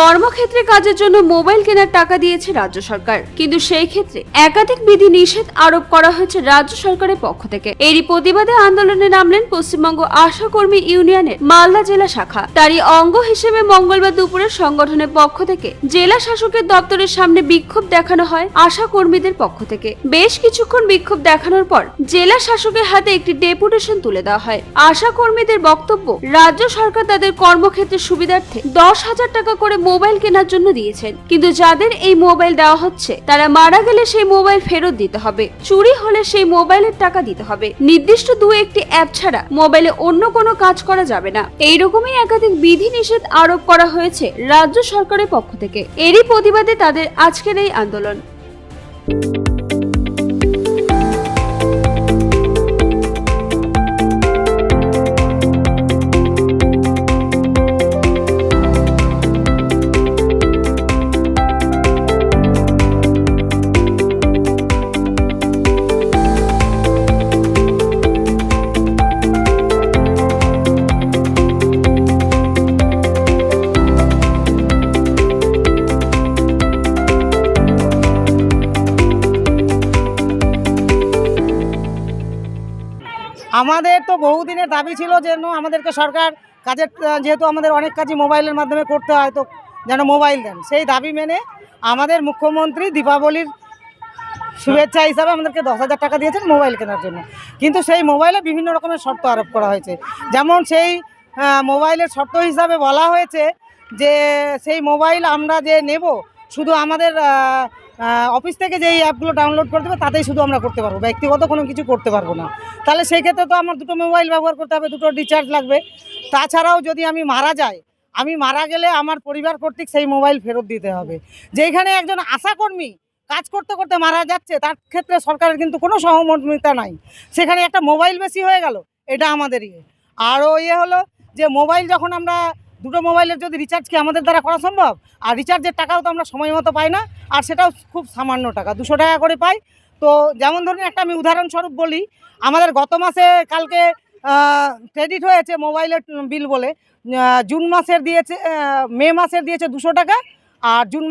কর্মক্ষেত্রে কাজের জন্য মোবাইল কেনার টাকা দিয়েছে রাজ্য সরকার। কিন্তু সেই ক্ষেত্রে একাধিক বিধি নিষেধ আরোপ করা হয়েছে রাজ্য সরকারের পক্ষ থেকে। এরই প্রতিবাদে আন্দোলনে নামলেন পশ্চিমবঙ্গ আশা কর্মী ইউনিয়নের মালদা জেলা শাখা। তারই অঙ্গ হিসেবে মঙ্গলবার দুপুরে সংগঠনের পক্ষ থেকে জেলা শাসকের দপ্তরের সামনে বিক্ষোভ দেখানো হয় আশা কর্মীদের পক্ষ থেকে। বেশ কিছুক্ষণ বিক্ষোভ দেখানোর পর জেলা শাসকের হাতে একটি ডেপুটেশন তুলে দেওয়া হয়। আশা কর্মীদের বক্তব্য, রাজ্য সরকার তাদের কর্মক্ষেত্রের সুবিধার্থে দশ হাজার টাকা করে মোবাইল কেনার জন্য দিয়েছেন। কিন্তু যাদের এই মোবাইল দেওয়া হচ্ছে, তারা মারা গেলে সেই মোবাইল ফেরত দিতে হবে। চুরি হলে সেই মোবাইলের টাকা দিতে হবে। নির্দিষ্ট দু একটি অ্যাপ ছাড়া মোবাইলে অন্য কোনো কাজ করা যাবে না। এই এইরকমই একাধিক বিধি নিষেধ আরোপ করা হয়েছে রাজ্য সরকারের পক্ষ থেকে। এরই প্রতিবাদে তাদের আজকের এই আন্দোলন। আমাদের তো বহুদিনের দাবি ছিল যেন আমাদেরকে সরকার কাজের, যেহেতু আমাদের অনেক কাজই মোবাইলের মাধ্যমে করতে হয়, তো যেন মোবাইল দেন। সেই দাবি মেনে আমাদের মুখ্যমন্ত্রী দীপাবলির শুভেচ্ছা হিসাবে আমাদেরকে দশ হাজার টাকা দিয়েছেন মোবাইল কেনার জন্য। কিন্তু সেই মোবাইলে বিভিন্ন রকমের শর্ত আরোপ করা হয়েছে। যেমন সেই মোবাইলের শর্ত হিসাবে বলা হয়েছে যে, সেই মোবাইল আমরা যে নেব, শুধু আমাদের অফিস থেকে যেই অ্যাপগুলো ডাউনলোড করে দেবে, তাতেই শুধু আমরা করতে পারব। ব্যক্তিগত কোনো কিছু করতে পারব না। তাহলে সেই ক্ষেত্রে তো আমার দুটো মোবাইল ব্যবহার করতে হবে, দুটো রিচার্জ লাগবে। তাছাড়াও যদি আমি মারা যাই, আমি মারা গেলে আমার পরিবার কর্তৃক সেই মোবাইল ফেরত দিতে হবে। যেখানে একজন আশাকর্মী কাজ করতে করতে মারা যাচ্ছে, তার ক্ষেত্রে সরকারের কিন্তু কোনো সহমর্মিতা নাই। সেখানে একটা মোবাইল বেশি হয়ে গেল, এটা আমাদের ইয়ে। আরও ইয়ে হলো যে মোবাইল যখন আমরা দুটো মোবাইলের যদি রিচার্জ কি আমাদের দ্বারা করা সম্ভব? আর রিচার্জের টাকাও তো আমরা সময় মতো পাই না, আর সেটাও খুব সামান্য টাকা, দুশো টাকা করে পাই। তো যেমন ধরুন একটা আমি উদাহরণস্বরূপ বলি, আমাদের গত মাসে কালকে ক্রেডিট হয়েছে মোবাইলের বিল। বলে জুন মাসের দিয়েছে মে মাসের দিয়েছে দুশো টাকা, আর জুন